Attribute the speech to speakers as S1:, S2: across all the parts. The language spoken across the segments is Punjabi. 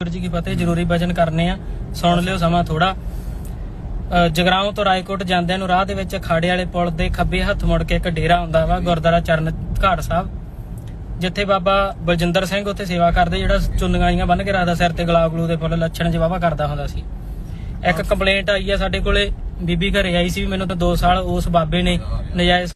S1: ਵਾਹਿਗੁਰੂ ਜੀ ਕੀ ਫਤਿਹ ਜ਼ਰੂਰੀ ਭਜਨ ਕਰਨੇ ਆ। ਸੁਣ ਲਿਓ ਸਮਾਂ ਥੋੜਾ ਜਗਰਾਉਂ ਤੋਂ ਰਾਏਕੋਟ ਜਾਂਦਿਆਂ ਨੂੰ ਰਾਹ ਦੇ ਵਿੱਚ ਅਖਾੜੇ ਵਾਲੇ ਪੁਲ ਦੇ ਖੱਬੇ ਹੱਥ ਮੁੜ ਕੇ ਇੱਕ ਡੇਰਾ ਹੁੰਦਾ ਵਾ ਗੁਰਦੁਆਰਾ ਚਰਨ ਘਾਟ ਸਾਹਿਬ ਜਿੱਥੇ ਬਾਬਾ ਬਲਜਿੰਦਰ ਸਿੰਘ ਉੱਥੇ ਸੇਵਾ ਕਰਦੇ ਜਿਹੜਾ ਚੁੰਨੀਆਂ ਜੀਆਂ ਬੰਨ ਕੇ ਰੱਖਦਾ ਸਿਰ ਤੇ ਗੁਲਾਬ ਗਲੂ ਦੇ ਫੁੱਲ ਲੱਛਣ ਜਵਾਵਾ ਕਰਦਾ ਹੁੰਦਾ ਸੀ। ਇੱਕ ਕੰਪਲੇਂਟ ਆਈ ਆ ਸਾਡੇ ਕੋਲੇ ਬੀਬੀ ਘਰੇ ਆਈ ਸੀ ਮੈਨੂੰ ਤਾਂ 2 ਸਾਲ ਉਸ ਬਾਬੇ ਨੇ ਨਜਾਇਜ਼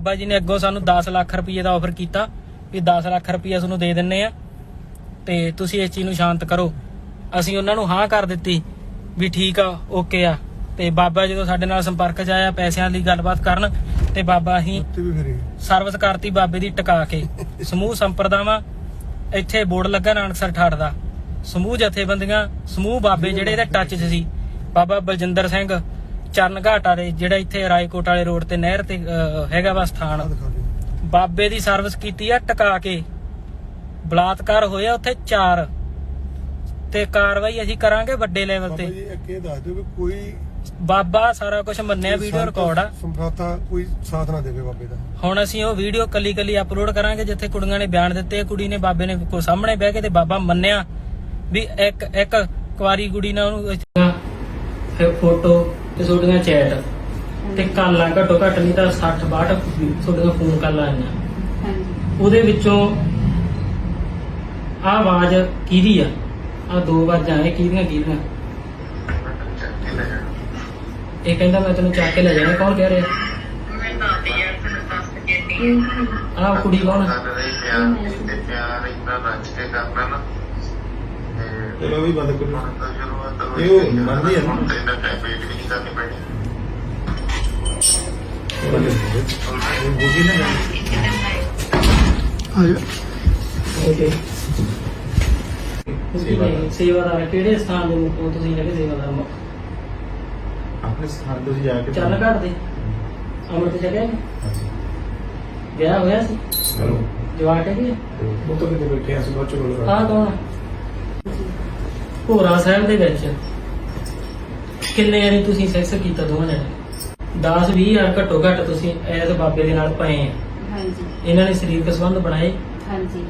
S1: ਬਾਬਾ ਜੀ ਨੇ ਅੱਗੋਂ ਸਾਨੂੰ 10 ਲੱਖ ਰੁਪਏ ਦਾ ਆਫਰ ਕੀਤਾ ਵੀ 10 ਲੱਖ ਰੁਪਏ ਤੁਹਾਨੂੰ ਦੇ ਦਿੰਨੇ ਆ ਤੇ ਤੁਸੀਂ ਇਸ ਚੀਜ਼ ਨੂੰ ਸ਼ਾਂਤ ਕਰੋ। ਅਸੀਂ ਉਹਨਾਂ ਨੂੰ ਹਾਂ ਕਰ ਦਿੱਤੀ ਵੀ ਠੀਕ ਆ ਓਕੇ ਆ। ਤੇ ਬਾਬਾ ਜਦੋਂ ਸਾਡੇ ਨਾਲ ਸੰਪਰਕ 'ਚ ਆਇਆ ਪੈਸਿਆਂ ਦੀ ਗੱਲਬਾਤ ਕਰਨ ਤੇ ਬਾਬਾ
S2: ਫਿਰੇ।
S1: ਸਰਵਿਸ ਕਰਤੀ ਬਾਬੇ ਦੀ ਟਿਕਾ ਕੇ ਸਮੂਹ ਸੰਪਰਦਾਵਾਂ ਇੱਥੇ ਬੋਰਡ ਲੱਗਾ ਨਾਨਕਸਰ ਠਾੜ ਦਾ। ਸਮੂਹ ਜਥੇਬੰਦੀਆਂ ਸਮੂਹ ਬਾਬੇ ਜਿਹੜੇ ਇਹਦੇ ਟੱਚ 'ਚ ਸੀ। ਬਾਬਾ ਬਲਜਿੰਦਰ ਸਿੰਘ ਚਰਨ ਘਾਟ ਵਾਲੇ ਜਿਹੜਾ ਇੱਥੇ ਰਾਏਕੋਟ ਵਾਲੇ ਰੋਡ ਤੇ ਨਹਿਰ ਤੇ ਹੈਗਾ ਵਾ ਸਥਾਨ।
S2: ਦੇ
S1: ਬਾਬੇ ਦੀ ਸਰਵਿਸ ਕੀਤੀ ਆ ਟਿਕਾ ਕੇ। ਬਲਾਤਕਾਰ ਹੋਇਆ ਉੱਥੇ 4 ਤੇ ਕਾਰਵਾਈ ਅਸੀਂ ਕਰਾਂਗੇ ਵੱਡੇ ਲੈਵਲ
S2: ਬਾਬਾ
S1: ਤੇ
S2: ਜੀ ਇੱਕ ਇਹ ਦੱਸ ਦਿਓ ਵੀ ਕੋਈ
S1: ਬਾਬਾ ਸਾਰਾ ਕੁਝ ਮੰਨਿਆ ਵੀਡੀਓ ਰਿਕਾਰਡ ਆ।
S2: ਸੰਪਰਾਤਾ ਕੋਈ ਸਾਥ ਨਾ ਦੇਵੇ ਬਾਬੇ ਦਾ।
S1: ਹੁਣ ਅਸੀਂ ਉਹ ਵੀਡੀਓ ਕੱਲੀ ਕੱਲੀ ਅਪਲੋਡ ਕਰਾਂਗੇ ਜਿੱਥੇ ਕੁੜੀਆਂ ਨੇ ਬਿਆਨ ਦਿੱਤੇ ਕੁੜੀ ਨੇ ਬਾਬੇ ਨੇ ਕੋ ਸਾਹਮਣੇ ਬਹਿ ਕੇ ਤੇ ਬਾਬਾ ਮੰਨਿਆ ਵੀ ਇੱਕ ਇੱਕ ਕੁਆਰੀ ਕੁੜੀ ਨਾਲ ਉਹਨੂੰ ਫਿਰ ਫੋਟੋ ਤੇ ਛੋਟੀਆਂ ਚੈਟ ਤੇ ਕਾਲਾਂ ਘੱਟੋ ਘੱਟ ਨਹੀਂ ਤਾਂ 60 62 ਛੋਟੀਆਂ ਫੋਨ ਕਾਲਾਂ ਆਈਆਂ
S3: ਹਾਂਜੀ।
S1: ਉਹਦੇ ਵਿੱਚੋਂ ਆਹ ਆਵਾਜ਼ ਕਿਹਦੀ ਆ? ਆ ਦੋ ਆਵਾਜ਼ਾਂ ਇਹ ਕਿਹਦੀਆਂ ਕਿਹਦੀਆਂ? ਇਹ ਕਹਿੰਦਾ ਮੈਂ ਤੈਨੂੰ ਚੱਕ ਕੇ ਲੈ ਜਾਣਾ ਕੌਣ ਕਹਿ ਰਿਹਾ? ਆਹ ਕੁੜੀ ਕੌਣ ਆ?
S4: ਚਲੋ ਵੀ ਬੰਦ ਕਰੋ। ਇਹ ਮੰਨਦੀ ਹੈ ਨਾ? ਇਹ ਬੋਗੀ ਨਾ
S2: ਆ ਜਾ
S1: ਓਕੇ ਸੇਵਾਦਾਰ ਸੇਵਾਦਾਰ ਕਿਹੜੇ ਸਥਾਨ ਦੇ ਮੁੱਖ ਤੁਸੀਂ ਜਿਹੜੇ ਸੇਵਾਦਾਰ ਮੁੱਖ।
S4: ਆਪਣੇ ਸਥਾਨ ਤੋਂ ਜਾ ਕੇ
S1: ਚੱਲ ਘਾਟ ਦੇ। ਅਮਰਤ ਜਗ੍ਹਾ ਨੇ? ਵਿਆਹ ਹੋਇਆ ਸੀ? ਜਵਾਕ ਹੈ ਕਿ
S4: ਉਹ ਤੋਂ ਕਿਤੇ ਬੈਠੇ ਆ ਸੁਬਾਹ ਚੋਲ
S1: ਆਹ ਕੌਣ ਆ? ਭੋਰਾ ਸਾਹਿਬ ਦੇ ਵਿੱਚ। ਕਿੰਨੇ ਵਾਰੀ ਤੁਸੀਂ ਸੈਕਸ ਕੀਤਾ ਦੋਵਾਂ ਜਣੇ? 10 20 ਹਜ਼ਾਰ ਘੱਟੋ ਘੱਟ ਤੁਸੀਂ ਐਸ ਬਾਬੇ ਦੇ ਨਾਲ ਪਏ ਆ।
S3: ਹਾਂਜੀ।
S1: ਇਹਨਾਂ ਨੇ ਸਰੀਰਕ ਸੰਬੰਧ ਬਣਾਏ?
S3: ਹਾਂਜੀ।